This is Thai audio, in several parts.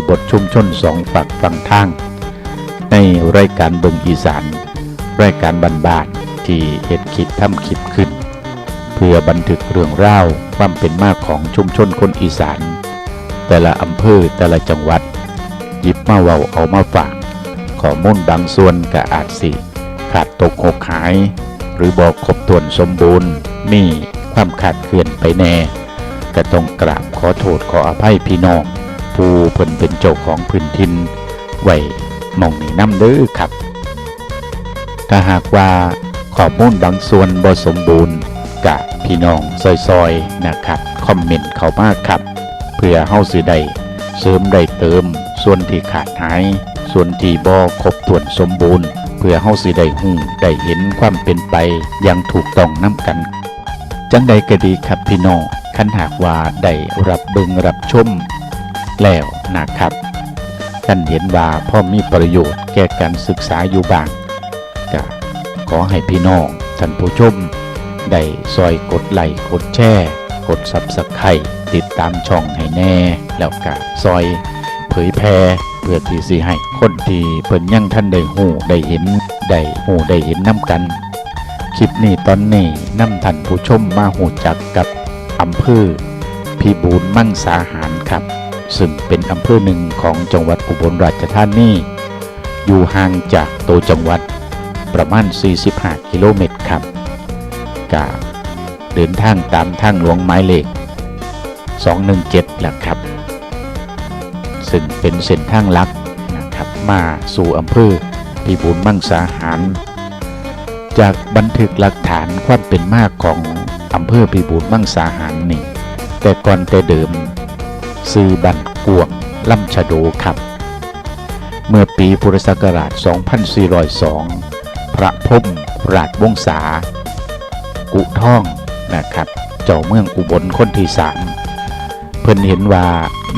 ริบทชุมชนสองฝักฝั่งทาง ในรายการเบิงอีสาน รายการบานๆที่เฮ็ดคิดทำคลิปขึ้น เพื่อบันทึกเรื่องราวความเป็นมาของชุมชนคนอีสาน แต่ละอำเภอแต่ละจังหวัดหยิบมาเว้าเอามาฝากข้อมูลบางส่วนก็อาจสิ ขาดตกหกหาย หรือบอกครบถ้วนสมบูรณ์มีความขาดเคลื่อนไปแน่ก็ต้องกราบขอโทษขออภัยพี่น้อง ผู้เพิ่นเป็นเจ้าของพื้นทินไว้มองนี้น้ำเด้อครับ ถ้าหากว่าข้อมูลบางส่วนบ่สมบูรณ์กับพี่น้องซอยๆนะครับ คอมเมนต์เข้ามาครับ เพื่อเฮาสิได้เสริมได้เติม ส่วนที่ขาดหาย ส่วนที่บ่ครบถ้วนสมบูรณ์ เพื่อเฮาสิได้ฮู้ได้เห็นความเป็นไปอย่างถูกต้องนํกัน จังใดก็ดีครับพี่น้องคันหากว่าได้รับเบิงรับชม แล้วนะครับท่านเห็นว่าพ่อมีประโยชน์แก่การศึกษาอยู่บ้างก็ขอให้พี่น้องท่านผู้ชมได้ซอยกดไลค์กดแชร์กดซับสไครต์ติดตามช่องให้แน่ แล้วก็ซอยเผยแพร่เพื่อที่สิให้คนที่เพิ่นยังท่านได้หูได้เห็นได้หูได้เห็นน้ำกัน คลิปนี้ตอนนี้นำท่านผู้ชมมาหูจักกับอำเภอพิบูลมั่งสาหารครับ ซึ่งเป็นอำเภอหนึ่งของจังหวัดอุบลราชธานีอยู่ห่างจากตัวจังหวัดประมาณ 45 กิโลเมตรครับกาเดินทางตามทางหลวงหมายเลข 217แหละครับ ซึ่งเป็นเส้นทางลักนะครับมาสู่อำเภอพิบูลมั่งสาหาร จากบันทึกหลักฐานความเป็นมากของอำเภอพิบูลมั่งสาหารนี่แต่ก่อนแต่เดิม ซื้อบันกวงล่ำชะโดครับ เมื่อปีพุทธศักราช 2402 พระพรมราชวงศา กุท่องนะครับ เจ้าเมืองอุบลคนที่สามเพิ่นเห็นว่า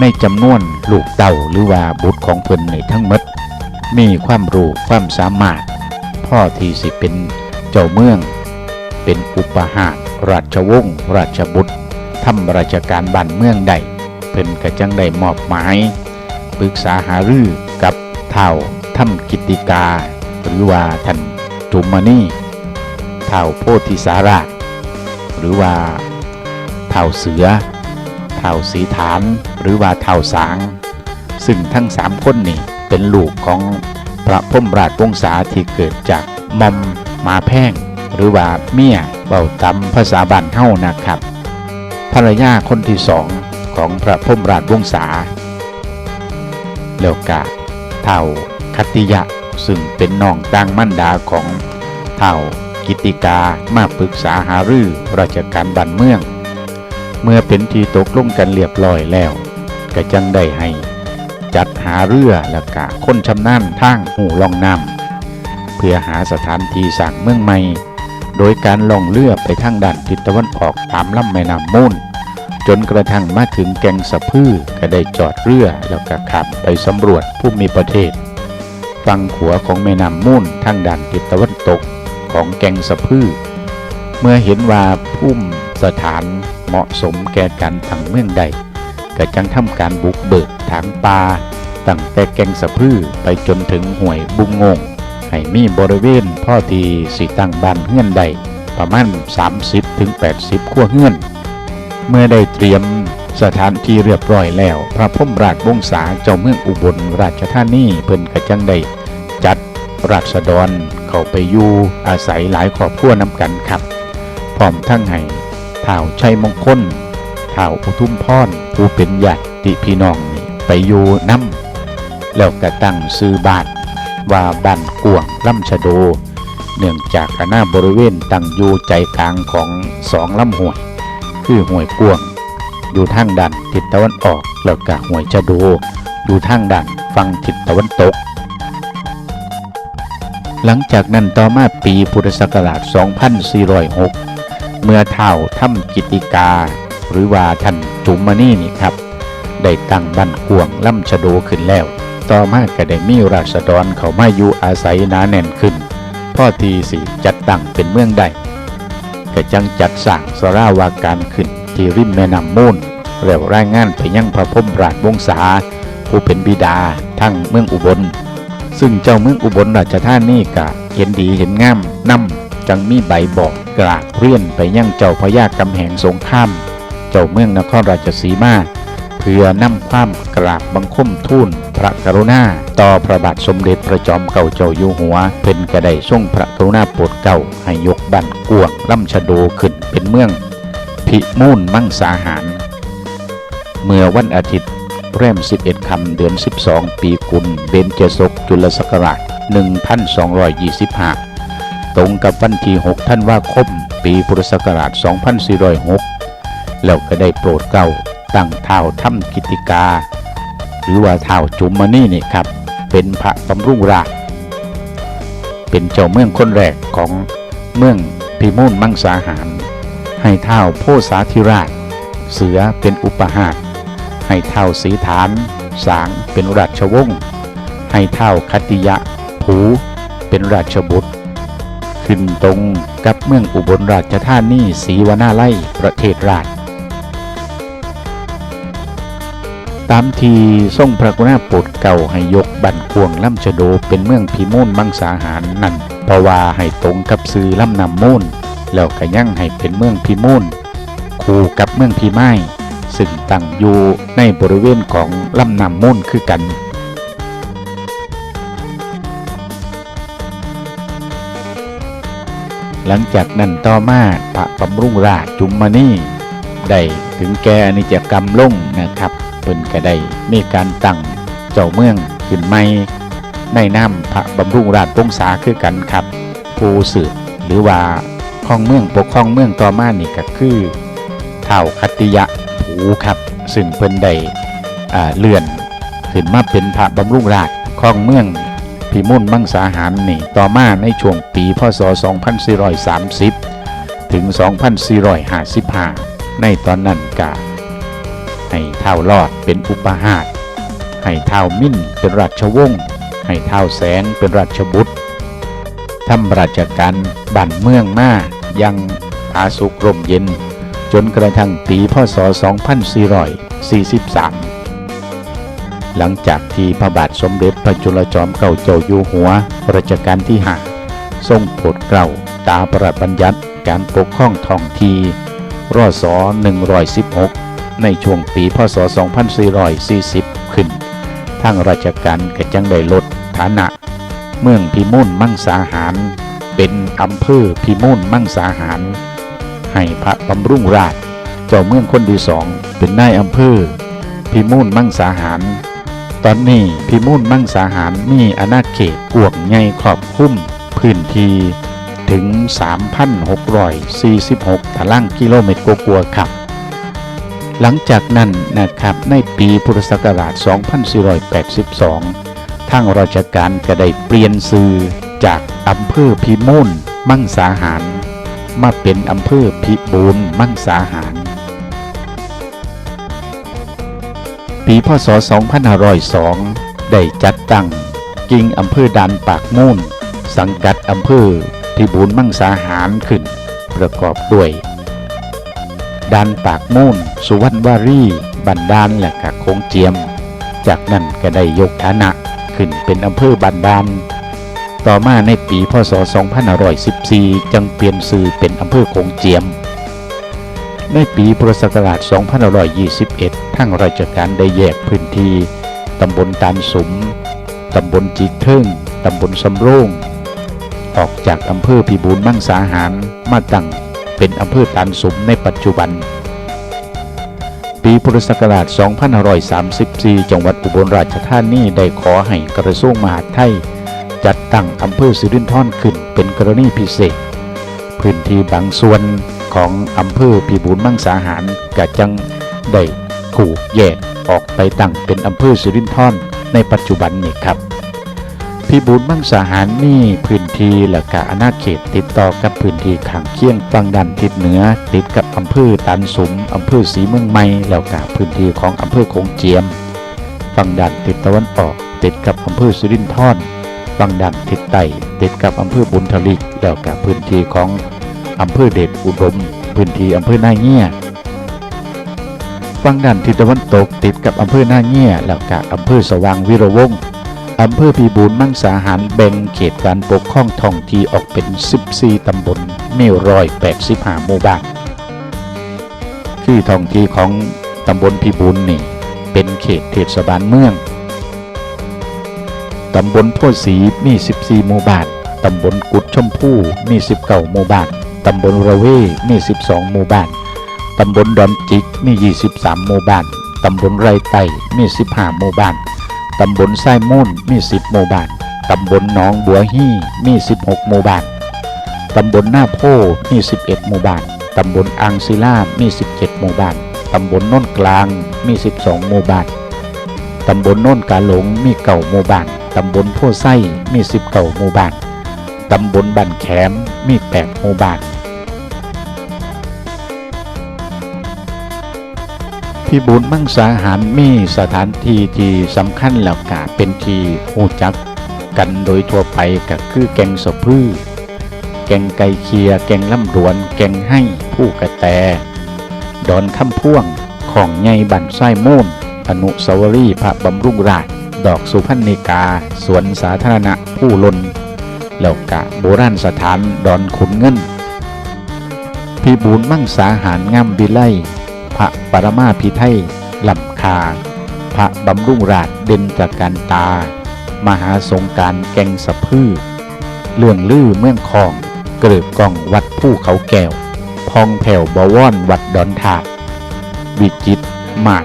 ในจำนวนลูกเต่าหรือว่าบุตรของเพิ่นในทั้งหมด มีความรู้ความสามารถ พ่อที่สิเป็นเจ้าเมือง เป็นอุปหาราชวงศ์ราชบุตรทำราชการบ้านเมืองใด เพิ่นก็จังได้มอบหมายปรึกษาหารือกับเท่าทำกิติกา หรือว่าท่านจุมมานี่เท่าโพธิสาราหรือว่าเท่าเสือเท่าสีฐาน หรือว่าเท่าสาง ซึ่งทั้งสามคนนี่เป็นลูกของพระพรหมราชวงศาที่เกิดจากมอมมาแพงหรือว่าเมียเบาตำภาษาบ้านเฮ้านะครับ ภรรยาคนที่สอง ของพระพรมราชวงศาแล้วกะเท่าคติยะซึ่งเป็นน้องต่างมั่นดาของเท่ากิติกามาปรึกษาหารือราชการบ้านเมือง เมื่อเป็นทีตกลงกันเรียบร้อยแล้ว ก็จังได้ให้ จัดหาเรือแล้วก็คนชำนาญทางหูล่องน้ำเพื่อหาสถานที่สร้างเมืองใหม่ โดยการล่องเรือไปทางด้านทิศตะวันออกตามลำแม่น้ำมูล จนกระทั่งมาถึงแกงสะพือก็ได้จอดเรือแล้วก็ขับไปสำรวจภูมิประเทศ ฝั่งขวาของแม่น้ำมูลทางด้านทิศตะวันตกของแกงสะพือ เมื่อเห็นว่าพุ่มสถานเหมาะสมแก่การตั้งเมืองใดก็จังทำการบุกเบิกถางป่าตั้งแต่แกงสะพือไปจนถึงห่วยบุงงงให้มีบริเวณพ่อทีสีตั้งบ้านเฮือนใดประมาณ 30-80ถึง80ขั้วเฮือน เมื่อได้เตรียมสถานที่เรียบร้อยแล้ว พระพรหมราชวงศาเจ้าเมืองอุบลราชธานีเพิ่นกระจังได้จัดราษฎรเข้าไปอยู่อาศัยหลายครอบครัวนำกันครับพร้อมทั้งให้ท้าวชัยมงคลท้าวอุทุมพรผู้เป็นญาติพี่น้องนี่ไปอยู่น้ำแล้วก็ตั้งซื้อบานว่าบ้านกวงล่ำชะโด เนื่องจากอาณาบริเวณตั้งอยู่ใจกลางของสองลำห้วย คือห้วยกวง อยู่ทางด้านทิศตะวันออก แล้วก็ห้วยชะโด อยู่ทางด้านฝั่งทิศตะวันตก หลังจากนั้นต่อมาปีพุทธศักราช 2406 เมื่อเท่าถ้ำกิติกา หรือว่าท่านจุมมานี่นี่ครับ ได้ตั้งบ้านกวงล่ำชะโดขึ้นแล้ว ต่อมาก็ได้มีราษฎรเขามาอยู่อาศัยหนาแน่นขึ้นพ่อทีสิจัดตั้งเป็นเมืองใด ก็จังจัดสร้างสราวาการขึ้นที่ริมแม่น้ำมูลแล้วรายงานไปยังพระพรหมราชวงศาผู้เป็นบิดาทั้งเมืองอุบล ซึ่งเจ้าเมืองอุบลราชธานีกะเห็นดีเห็นงามนำจังมีใบบอกกรากเรียนไปยังเจ้าพระยากำแหงสงข้าม เจ้าเมืองนครราชสีมา เพื่อนำความกราบบังคมทูลพระกรุณา ต่อพระบาทสมเด็จพระจอมเก่าเจ้าอยู่หัว เพิ่นกระไดทรงพระกรุณาโปรดเกล้าให้ยกบ้านกวงล่ำชะโดขึ้นเป็นเมือง พิมูลมั่งสาหาร เมื่อวันอาทิตย์แรม 11 คำ เดือน 12 ปีกุลเบญจศกจุลศักราช 1225 ตรงกับวันที่ 6 ท่านว่าคม ปีพุทธศักราช 2406 แล้วก็ได้โปรดเกล้า ตั้งเท้าถ้ำกิติกา หรือว่าเท้าจุมมานี่นี่ครับ เป็นพระบำรุงราชเป็นเจ้าเมืองคนแรกของเมืองพิมูลมังสาหาร ให้เท้าโพสาธิราช เสือเป็นอุปหาให้เท้าสีฐาน สางเป็นราชวงศ์ให้เท้าคติยะผูเป็นราชบุตร ขึ้นตรงกับเมืองอุบลราชธานีศรีวนาไลประเทศราช ตามทีทรงพระกรุณาโปรดเก่าให้ยกบันกวงล่ำชะโดเป็นเมืองพิมูลมังสาหารนั่นเพราะว่าให้ตรงกับซื้อล่ำนำมูลแล้วก็ยั่งให้เป็นเมืองพิมูลคู่กับเมืองพิไม้ซึ่งตั้งอยู่ในบริเวณของลำนำมูลคือกันหลังจากนั้นต่อมาพระบำรุงราชจุมมานี่ได้ถึงแก่อนิจจกรรมลงนะครับ เพิ่นก็ได้มีการตั้งเจ้าเมืองขึ้นใหม่ในน้ำพระบำรุงราชวงศาคือกันครับผู้สืบหรือว่าข้องเมืองปกครองเมืองต่อมานี่ก็คือเท่าคติยะผูครับ ซึ่งเพิ่นได้อ่าเลื่อนขึ้นมาเป็นพระบำรุงราชข้องเมืองพิมุลมังสาหารนี่ต่อมาในช่วงปีพศ 2430 ถึง 2455 ในตอนนั้นกา ให้เท่ารอดเป็นอุปหาสให้เท่ามิ่นเป็นราชวงศ์ให้เท่าแสงเป็นราชบุตรทำราชการบ้านเมืองมายังผาสุกรมเย็น จนกระทั่งปีพศ 2443 หลังจากที่พระบาทสมเด็จพระจุลจอมเกล้าเจ้าอยู่หัวรัชกาลที่หาทรงโปรดเกล้าตามพระราชบัญญัติการปกครองท้องทีรศ116 ในช่วงปีพศ 2440 ขึ้น ทางราชการก็จังได้ลดฐานะ เมืองพิมูลมั่งสาหาร เป็นอำเภอพิมูลมั่งสาหาร ให้พระบำรุงราช เจ้าเมืองคนที่สองเป็นนายอำเภอพิมูลมั่งสาหาร ตอนนี้พิมูลมั่งสาหารมีอาณาเขตกวงใหญ่ครอบคลุมพื้นที่ถึง 3,646 ตารางกิโลเมตรกว่าครับ หลังจากนั้นนะครับในปีพุทธศักราช 2482 ทางราชการก็ได้เปลี่ยนชื่อจากอำเภอพิมูลมั่งสาหาร มาเป็นอำเภอพิบูลมั่งสาหาร ปีพศ 2502 ได้จัดตั้งกิ่งอำเภอดานปากมูลสังกัดอำเภอพิบูลมังสาหารขึ้น ประกอบด้วย ดานปากมูลสุวรรณวารีบันดาลและกะคงเจียม จากนั้นก็ได้ยกฐานะขึ้นเป็นอำเภอบันดาล ต่อมาในปีพศ 2514 จึงเปลี่ยนชื่อเป็นอำเภอโขงเจียม ในปีพุทธศักราช 2521 ทั้งราชการได้แยกพื้นที่ตำบลตาลสุมตำบลจิกเทิงตำบลสำโรงออกจากอำเภอพิบูลมังสาหารมาตั้ง เป็นอำเภอตาลสุมในปัจจุบัน ปีพุทธศักราช 2534 จังหวัดอุบลราชธานีได้ขอให้กระทรวงมหาดไทย จัดตั้งอำเภอสิรินธรขึ้นเป็นกรณีพิเศษ พื้นที่บางส่วนของอำเภอพิบูลมังสาหารกะจังได้ถูกแยกออกไปตั้งเป็นอำเภอสิรินธรในปัจจุบันนี้ครับ พิบูลมังสาหารมีพื้นที่และกะอาณาเขตติดต่อกับพื้นที่ข้างเคียงฝั่งด้านทิศเหนือ ติดกับอำเภอตันสุมอำเภอศรีเมืองใหม่แล้วกะพื้นที่ของอำเภอโขงเจียมฝั่งด้านทิศตะวันออกติดกับอำเภอสิรินธรฝั่งด้านทิศใต้ติดกับอำเภอบุญทลิกแล้วกะพื้นที่ของอำเภอเดชอุดม พื้นที่อำเภอนาเงียฝั่งด้านทิศตะวันตกติดกับอำเภอหน้าเงี้ยแล้วก็อำเภอสว่างวิรวงศ์ อำเภอพีบูรมังสาหารแบ่งเขตการปกครองท้องที่ออกเป็น 14 ตำบลมีร้อย85หมู่บ้านคือท้องที่ของตำบลพีบูรนี่ เป็นเขตเทศบาลเมือง ตำบลโพธิ์ศรีมี 14 หมู่บ้าน ตำบลกุดชมพู่มี 19 หมู่บ้าน ตำบลระเวมี 12 หมู่บ้าน ตำบลดอนจิกมี 23 หมู่บ้าน ตำบลไรไตมี 15 หมู่บ้าน ตำบลไส้มุ่นมี 10 หมู่บ้าน ตำบลหนองบัวฮี่มี 16 หมู่บ้าน ตำบลหน้าโพมี 11 หมู่บ้าน ตำบลอังศิลามี 17 หมู่บ้าน ตำบลโน่นกลางมี 12 หมู่บ้าน ตำบลโน่นกาหลงมีเก่าหมู่บ้าน ตำบลโพไส้มี 19 หมู่บ้าน ตำบลบันแขมมี 8 หมู่บ้าน พิบูลมังสาหารมีสถานที่ที่สำคัญแล้วกะเป็นที่หูจักกันโดยทั่วไปก็คือแกงสะพือแกงไก่เคีย แกงล่ำรวน แกงให้ผู้กระแต ดอนคำพ่วง ของไงบันไส้มูนอนุสาวรีย์พระบำรุงราช ดอกสุพรรณิกา สวนสาธารณะผู้ลนแล้วกะโบราณสถานดอนขุนเงินพิบูลมั่งสาหารงามวิไล พระปรมาภิไทยลำคา พระบำรุงราชเด่นจากการตา มหาสงการแกงสะพือเรื่องลือเมืองคองเกลือกล่องวัดผู้เขาแก้ว พองแผ่วบวรวัดดอนถาดวิจิตมาด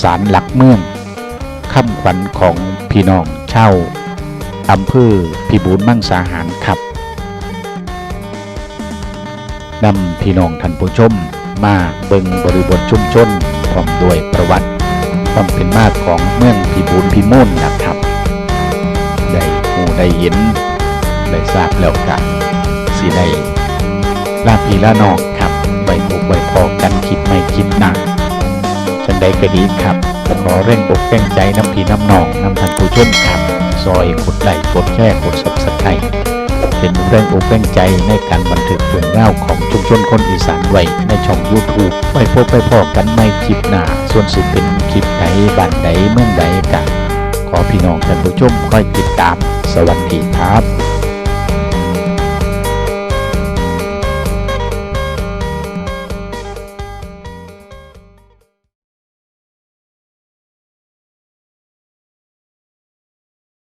สารหลักเมืองคำขวัญของพี่น้องเช่าอำเภอพิบูลมั่งสาหารขับนำพี่น้องท่านผู้ชม มาเบิงบริบทชุมชนพร้อมด้วยประวัติความเป็นมาของเมืองพิบูลพิมลนะครับได้หูได้เห็นได้ทราบแล้วกันสิได้ลาพีละนองครับไว้พบไว้พอกันคิดไม่คิดหนักฉันได้ก็ดีครับขอเร่งอกเร่งใจน้ำพีน้ำนองน้ำท่านผู้ชมครับ ซอยกดไลค์กดแชร์กดซับสไครต์ เป็นแรงอกแรงใจในการบันทึกเรื่องราของชุมชนคนอีสานไว้ในช่อง YouTube ไปพบไปพอกันในคลิปหน้า ส่วนสิเป็นคลิปไหนบ้านใดเมืองใดกันขอพี่น้องท่านผู้ชมคอยติดตาม สวัสดีครับ